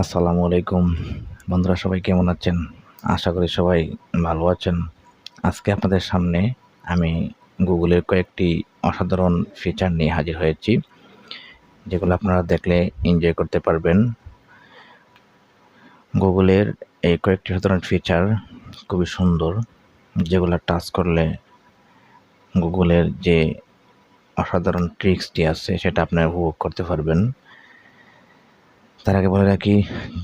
আসসালামু আলাইকুম। বন্ধুরা, সবাই কেমন আছেন? আশা করি সবাই ভালো আছেন। আজকে আপনাদের সামনে আমি গুগলের কয়েকটি অসাধারণ ফিচার নিয়ে হাজির হয়েছি, যেগুলো আপনারা দেখলে এনজয় করতে পারবেন। গুগলের এই কয়েকটি সাধারণ ফিচার খুবই সুন্দর, যেগুলো টাচ করলে গুগলের যে অসাধারণ ট্রিক্সটি আছে, সেটা আপনারা উপভোগ করতে পারবেন। তার আগে বলে রাখি,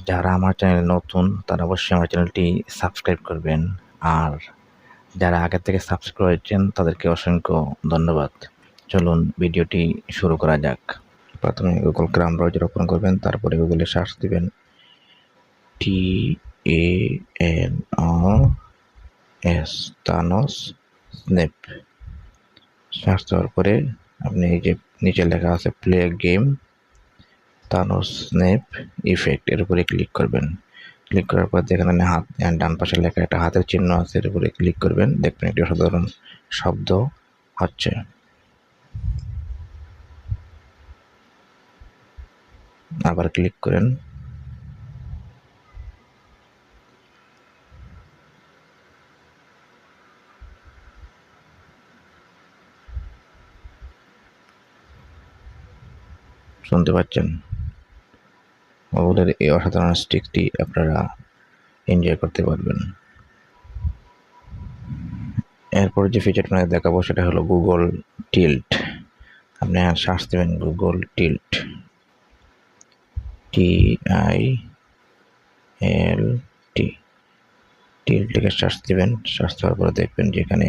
যারা আমার চ্যানেলে নতুন, তারা অবশ্যই আমার চ্যানেলটি সাবস্ক্রাইব করবেন। আর যারা আগে থেকে সাবস্ক্রাইব করেছেন, তাদেরকে অসংখ্য ধন্যবাদ। চলুন ভিডিওটি শুরু করা যাক। প্রথমে গুগল ক্রাম ব্রাউজার ওপেন করবেন, তারপরে গুগলে সার্চ দিবেন। T A N O S search দেওয়ার পরে আপনি এই যে নিচে লেখা আছে play game Thanos snap effect এর উপরে ক্লিক করবেন। ক্লিক করার পর দেখেন হাত ডান পাশে লেখা একটা হাতের চিহ্ন আছে, এর উপরে ক্লিক করবেন। দেখবেন একটি অসাধারণ শব্দ হচ্ছে। আবার ক্লিক করেন। শুনতে পাচ্ছেন? গুগলের এই অসাধারণ স্টিকটি আপনারা এনজয় করতে পারবেন। এরপর যে ফিচারটি আপনাদের দেখাবো সেটা হলো গুগল টিল্ট আপনি সার্চ দেবেন Google tilt T I L T টিল্টটিকে search দেবেন। সার্চ দেওয়ার পরে দেখবেন যে এখানে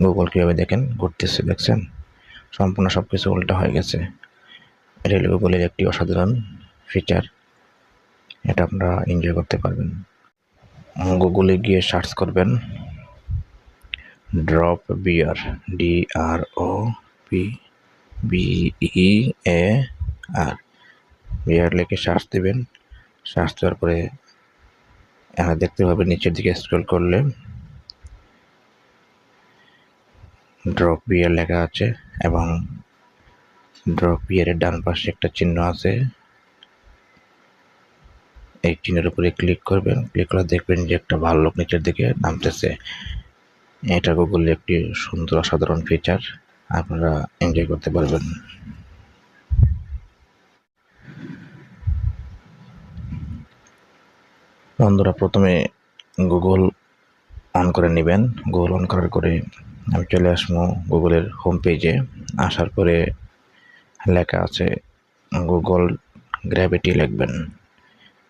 গুগল কীভাবে দেখেন, ঘুরতেছে, দেখছেন? সম্পূর্ণ সব কিছু উল্টা হয়ে গেছে। হলো গুগলের একটি অসাধারণ ফিচার এটা আপনারা এনজয় করতে পারবেন। গুগলে গিয়ে সার্চ করবেন drop bear D R O P B E A R bear লেখে সার্চ দেবেন সার্চ দেওয়ার পরে দেখতে পাবেন নিচের দিকে স্ক্রল করলে ড্রপ বিয়ার লেখা আছে এবং ড্রপ বিয়ারের ডান পাশে একটা চিহ্ন আছে। এই চিহ্নের উপরে ক্লিক করবেন। ক্লিক করে দেখবেন যে একটা ভালো লোক নিচের দিকে নামতেছে। এটা গুগল একটি সুন্দর অসাধারণ ফিচার আপনারা এনজয় করতে পারবেন। বন্ধুরা, প্রথমে গুগল অন করে নেবেন। গুগল অন করার করে আমি চলে আসব গুগলের হোম পেজে আসার পরে লেখা আছে গুগল গ্র্যাভিটি লিখবেন।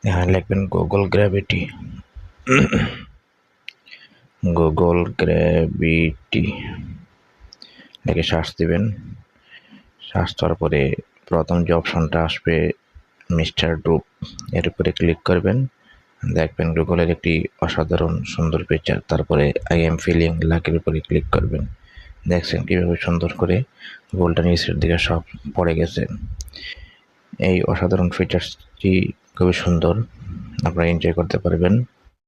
হ্যাঁ লিখবেন গুগল গ্র্যাভিটি গুগল গ্র্যাভিটি লিখে সার্চ দিবেন। সার্চ দেওয়ার পরে প্রথম যে অপশনটা আসবে মিস্টার ড্রুপ এর উপরে ক্লিক করবেন। দেখবেন গুগলের একটি অসাধারণ সুন্দর ফিচার তারপরে আই এম ফিলিং লাকের উপরে ক্লিক করবেন। দেখছেন কীভাবে সুন্দর করে গোলটা নিচের দিকে সব পড়ে গেছে। এই অসাধারণ ফিচার্সটি খুবই সুন্দর। আপনারা এনজয় করতে পারবেন।